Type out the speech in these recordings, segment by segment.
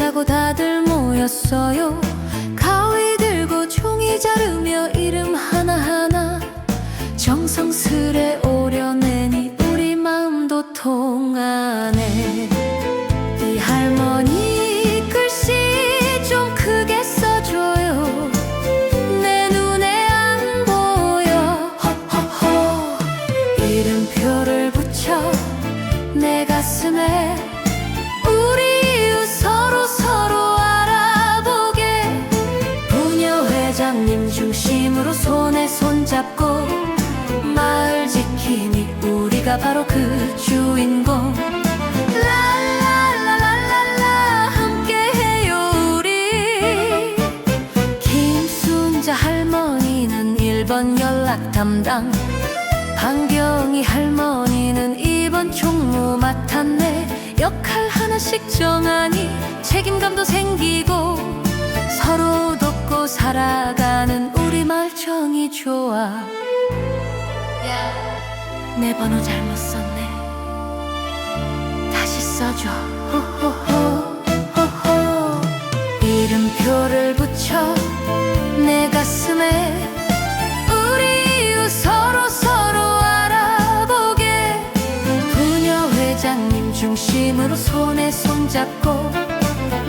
자고 다들 모였어요. 회장님 중심으로 손에 손잡고 마을 지킴이 우리가 바로 그 주인공. 랄랄랄랄랄라 함께해요 우리. 김순자 할머니는 1번 연락 담당. 방경이 할머니는 2번 총무 맡았네. 역할 하나씩 정하니 책임감도 생기고 서로 돕고 살아가는 우리 마을 정이 좋아. 내 번호 잘못 썼네. 다시 써줘. 호호호 호호. 이름표를 붙여 내 가슴에. 우리 이웃 서로 서로 알아보게. 부녀 회장님 중심으로 손에 손잡고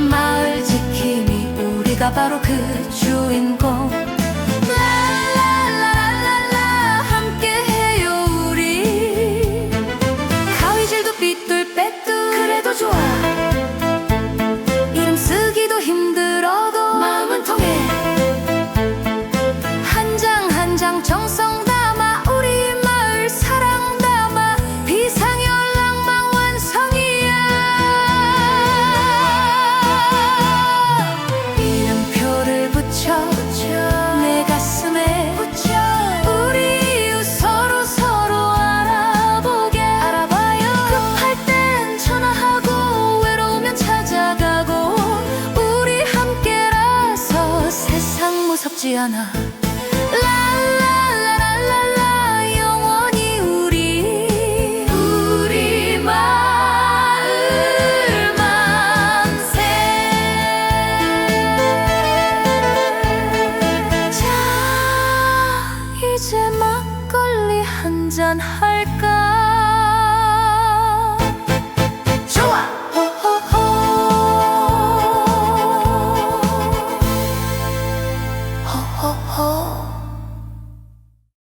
마을 지킴 이 우리가 바로 그 주인공 무섭지 않아. 랄랄랄랄랄라 영원히 우리 우리 마을 만세 자 이제 막걸리 한잔 할